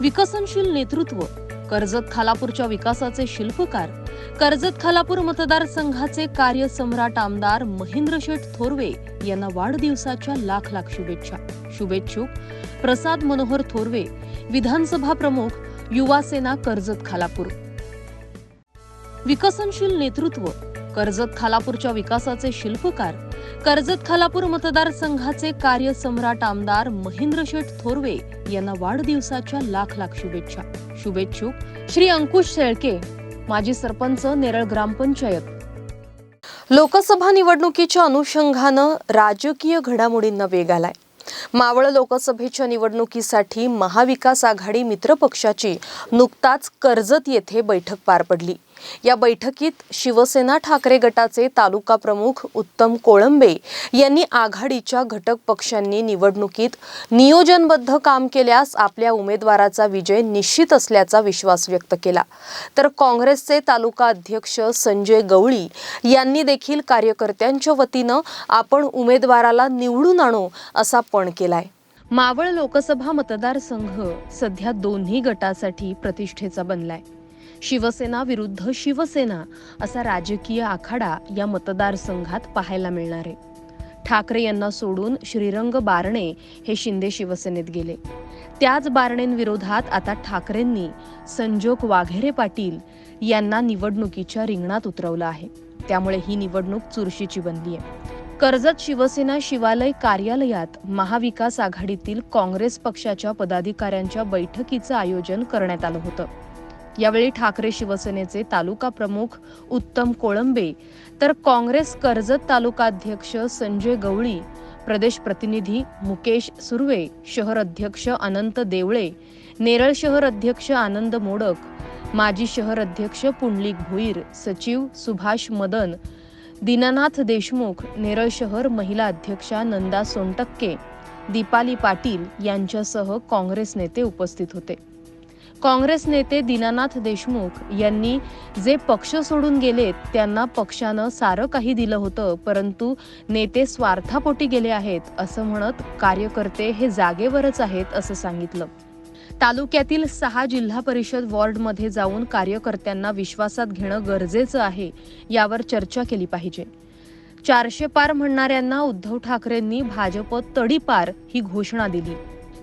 विकसनशील नेतृत्व कर्जत खालापूरच्या विकासाचे शिल्पकार कर्जत खालापूर मतदारसंघाचे कार्यसम्राट आमदार महेंद्र शेठ थोरवे यांना वाढदिवसाच्या लाख लाख शुभेच्छा. शुभेच्छुक प्रसाद मनोहर थोरवे विधानसभा प्रमुख युवा सेना कर्जत खालापूर. विकसनशील नेतृत्व कर्जत खालापूरच्या विकासाचे शिल्पकार कर्जत खालापूर मतदारसंघाचे कार्यसम्राट आमदार महेंद्र शेठ थोरवे यांना वाढदिवसाच्या लाख लाख शुभेच्छा. शुभेच्छुक श्री अंकुश शेळके माजी सरपंच नेरळ ग्रामपंचायत. लोकसभा निवडणुकीच्या अनुषंगानं राजकीय घडामोडींना वेग आलाय. मावळ लोकसभेच्या निवडणुकीसाठी महाविकास आघाडी मित्रपक्षाची नुकताच कर्जत येथे बैठक पार पडली. या बैठकीत शिवसेना ठाकरे गटाचे तालुका प्रमुख उत्तम कोळंबे यांनी आघाडीच्या घटक पक्षांनी निवडणुकीत नियोजनबद्ध काम केल्यास आपल्या उमेदवाराचा विजय निश्चित असल्याचा विश्वास व्यक्त केला. तर काँग्रेसचे तालुका अध्यक्ष संजय गवळी यांनी देखील कार्यकर्त्यांच्या वतीनं आपण उमेदवाराला निवडून आणू असा पण केलाय. मावळ लोकसभा मतदारसंघ सध्या दोन्ही गटासाठी प्रतिष्ठेचा बनलाय. शिवसेना विरुद्ध शिवसेना असा राजकीय आखाडा या मतदारसंघात पाहायला मिळणार आहे. ठाकरे यांना सोडून श्रीरंग बारणे हे शिंदे शिवसेनेत गेले. त्याच बारणेंविरोधात आता ठाकरेंनी संजोग वाघेरे पाटील यांना निवडणुकीच्या रिंगणात उतरवलं आहे. त्यामुळे ही निवडणूक चुरशीची बनली आहे. कर्जत शिवसेना शिवालय कार्यालयात महाविकास आघाडीतील काँग्रेस पक्षाच्या पदाधिकाऱ्यांच्या बैठकीचं आयोजन करण्यात आलं होतं. यावेळी ठाकरे शिवसेनेचे तालुका प्रमुख उत्तम कोळंबे तर काँग्रेस कर्जत तालुकाध्यक्ष संजय गवळी प्रदेश प्रतिनिधी मुकेश सुर्वे शहर अध्यक्ष अनंत देवळे नेरळ शहर अध्यक्ष आनंद मोडक माजी शहर अध्यक्ष पुंडलिक भुईर सचिव सुभाष मदन दीनानाथ देशमुख नेरळ शहर महिला अध्यक्षा नंदा सोनटक्के दीपाली पाटील यांच्यासह काँग्रेस नेते उपस्थित होते. काँग्रेस नेते दीनानाथ देशमुख यांनी जे पक्ष सोडून गेलेत त्यांना पक्षानं सारं काही दिलं होतं परंतु नेते स्वार्थापोटी गेले आहेत असं म्हणत कार्यकर्ते हे जागेवरच आहेत असं सांगितलं. तालुक्यातील सहा जिल्हा परिषद वॉर्डमध्ये जाऊन कार्यकर्त्यांना विश्वासात घेणं गरजेचं आहे यावर चर्चा केली पाहिजे. चारशे पार म्हणणाऱ्यांना उद्धव ठाकरेंनी भाजप तडीपार ही घोषणा दिली.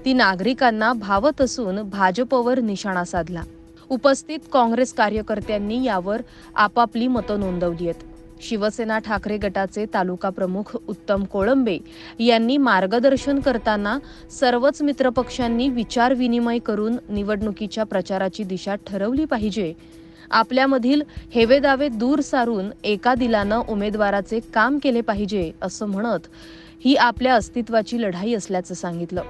ती नागरिकांना भावत असून भाजपवर निशाणा साधला. उपस्थित काँग्रेस कार्यकर्त्यांनी यावर आपापली मतं नोंदवली आहेत. शिवसेना ठाकरे गटाचे तालुका प्रमुख उत्तम कोळंबे यांनी मार्गदर्शन करताना सर्वच मित्रपक्षांनी विचारविनिमय करून निवडणुकीच्या प्रचाराची दिशा ठरवली पाहिजे. आपल्यामधील हेवेदावे दूर सारून एका दिलानं उमेदवाराचे काम केले पाहिजे असं म्हणत ही आपल्या अस्तित्वाची लढाई असल्याचं सांगितलं.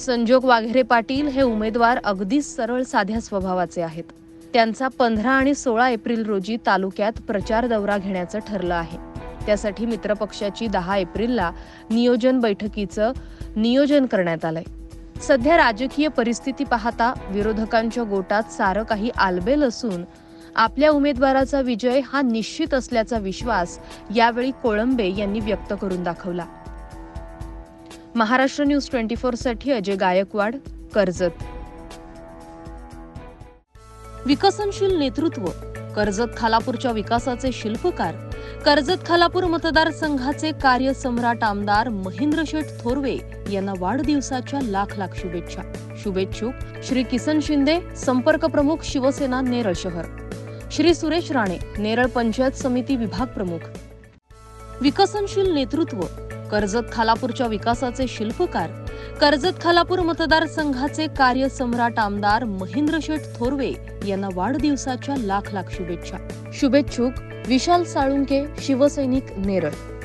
संजोग वाघेरे पाटील हे उमेदवार अगदीच सरळ साध्या स्वभावाचे आहेत. त्यांचा पंधरा आणि सोळा एप्रिल रोजी तालुक्यात प्रचार दौरा घेण्याचं ठरलं आहे. त्यासाठी मित्रपक्षाची दहा एप्रिलला नियोजन बैठकीचं नियोजन करण्यात आलंय. सध्या राजकीय परिस्थिती पाहता विरोधकांच्या गोटात सारं काही आलबेल असून आपल्या उमेदवाराचा विजय हा निश्चित असल्याचा विश्वास यावेळी कोळंबे यांनी व्यक्त करून दाखवला. महाराष्ट्र न्यूज ट्वेंटी फोरसाठी अजय गायकवाड कर्जत. विकसनशील नेतृत्व कर्जत खालापूरच्या विकासाचे शिल्पकार कर्जत खालापूर मतदारसंघाचे कार्यसम्राट आमदार महेंद्र शेठ थोरवे यांना वाढदिवसाच्या लाख लाख शुभेच्छा. शुभेच्छुक श्री किसन शिंदे संपर्क प्रमुख शिवसेना नेरळ शहर. श्री सुरेश राणे नेरळ पंचायत समिती विभाग प्रमुख. विकसनशील नेतृत्व कर्जत खालापूरच्या विकासाचे शिल्पकार. कर्जत खालापूर मतदारसंघाचे कार्यसम्राट आमदार महेंद्र शेठ थोरवे यांना वाढदिवसाच्या लाख लाख शुभेच्छा. शुभेच्छुक विशाल साळुंके शिवसैनिक नेरळ.